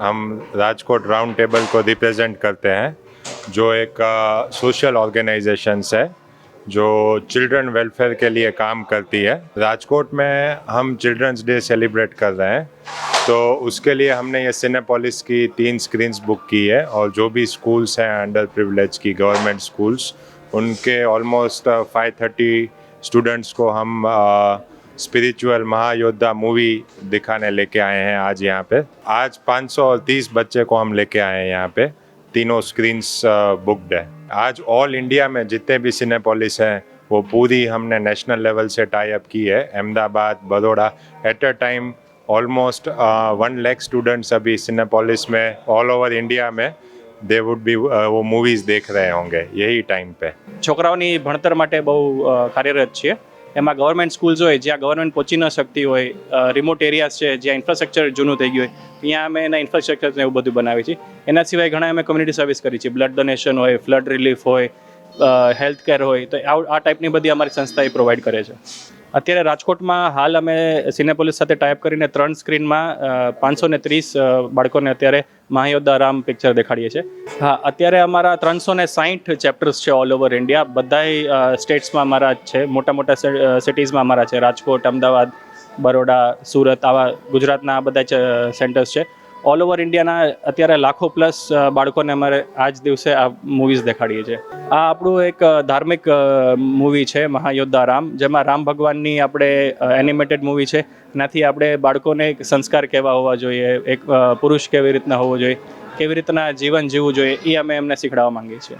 हम Rajkot round table को represent करते हैं, जो एक सोशल ऑर्गेनाइजेशंस है, जो चिल्ड्रन वेलफेयर के लिए काम करती है। राजकोट में हम चिल्ड्रंस डे सेलिब्रेट कर रहे हैं तो उसके लिए हमने ये सिनेपोलिस की तीन स्क्रीन्स बुक की है, और जो भी स्कूल्स हैं अंडर प्रिविलेज की गवर्नमेंट स्कूल्स उनके ऑलमोस्ट फाइव थर्टी स्टूडेंट्स को हम स्पिरिचुअल महायोद्धा मूवी दिखाने लेके आए हैं आज यहाँ पे आज 530 बच्चे को हम लेके आए हैं यहाँ पे तीनों स्क्रीन्स बुकड है आज ऑल इंडिया में जितने भी सिनेपोलिस हैं वो पूरी हमने नेशनल लेवल से टाई अप की है Ahmedabad Baroda at a time almost one lakh students अभी सिनेपोलिस में ऑल ओवर इंडिया में दे वुड बी वो मूवीज़ देख रहे होंगे यही टाइम पे છોકરાઓની ભણતર માટે બહુ અ, કાર્યરત છીએ એમાં ગવર્મેન્ટ સ્કૂલ્સ હોય, જ્યાં ગવર્મેન્ટ પહોંચી ન શકતી હોય રિમોટ એરિયાઝ છે, જ્યાં ઇન્ફ્રાસ્ટ્રક્ચર જૂનું થઈ ગયું હોય, ત્યાં અમે એના ઇન્ફ્રાસ્ટ્રક્ચરને એવું બધું બનાવી છે એના સિવાય ઘણા અમે કમ્યુનિટી સર્વિસ કરી છે બ્લડ ડોનેશન હોય ફ્લડ રિલીફ હોય હેલ્થ કેર હોય, તો આ ટાઈપની બધી અમારી સંસ્થા એ પ્રોવાઈડ કરે છે. અત્યારે રાજકોટમાં હાલ અમે સિનેપોલિસ સાથે ટાઈપ કરીને ત્રણ સ્ક્રીનમાં પાંચસો ને ત્રીસ બાળકોને અત્યારે મહાયોદ્ધા રામ પિક્ચર દેખાડીએ છીએ. હા, અત્યારે અમારા ત્રણસો ને સાહીઠ ચેપ્ટર્સ છે ઓલ ઓવર ઇન્ડિયા બધાય સ્ટેટ્સમાં અમારા છે. મોટા મોટા સિટીઝમાં અમારા છે. રાજકોટ, અમદાવાદ, બરોડા, સુરત, આવા ગુજરાતના આ બધા સેન્ટર્સ છે. ઓલ ઓવર ઇન્ડિયાના અત્યારે લાખો પ્લસ બાળકોને અમારે આજ દિવસે આ મૂવીઝ દેખાડીએ છીએ. આ આપણું એક ધાર્મિક મૂવી છે મહાયોદ્ધા રામ, જેમાં રામ ભગવાનની આપણે એનિમેટેડ મૂવી છે. એનાથી આપણે બાળકોને એક સંસ્કાર કેવા હોવા જોઈએ, એક પુરુષ કેવી રીતના હોવો જોઈએ, કેવી રીતના જીવન જીવવું જોઈએ, એ અમે એમને શીખડાવવા માંગીએ છીએ.